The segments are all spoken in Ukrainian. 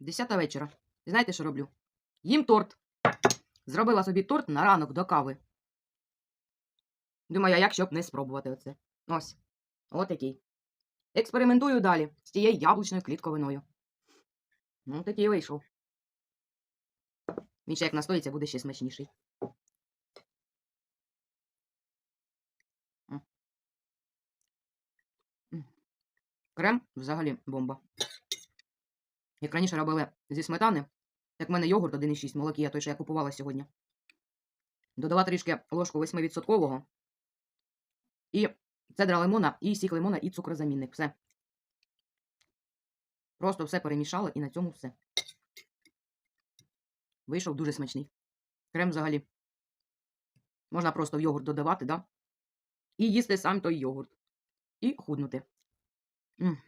Десята вечора. Знаєте, що роблю? Їм торт. Зробила собі торт на ранок до кави. Думаю, а як щоб не спробувати оце. Ось. От який. Експериментую далі з тією яблучною клітковиною. Ну, такий вийшов. Він ще як настоїться, буде ще смачніший. Крем взагалі бомба. Як раніше робили зі сметани, як в мене йогурт 1,6 молокія, той, що я купувала сьогодні. Додала трішки ложку 8%. І цедра лимона, і сік лимона, і цукрозамінник. Все. Просто все перемішала і на цьому все. Вийшов дуже смачний. Крем взагалі. Можна просто в йогурт додавати, да? І їсти сам той йогурт. І худнути. М.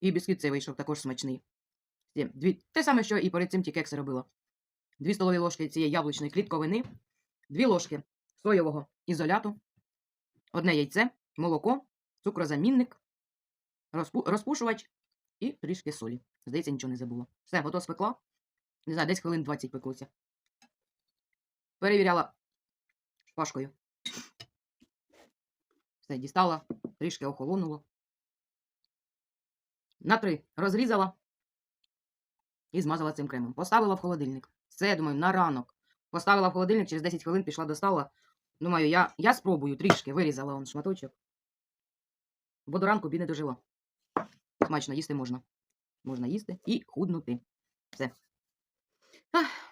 І бісквіт цей вийшов також смачний. Дві... Те саме, що і перед цим ті кекси робила. Дві столові ложки цієї яблучної клітковини, дві ложки соєвого ізоляту, одне яйце, молоко, цукрозамінник, розпу... розпушувач і трішки солі. Здається, нічого не забула. Все, готово спекла. Не знаю, десь хвилин 20 пеклося. Перевіряла шпажкою. Все, дістала, трішки охолонуло. На три розрізала і змазала цим кремом. Поставила в холодильник. Це, я думаю, на ранок. Поставила в холодильник, через 10 хвилин пішла достала. Думаю, я, я спробую трішки, вирізала он шматочок. Бо до ранку бі не дожила. Смачно їсти можна. Можна їсти і худнути. Все. Ах,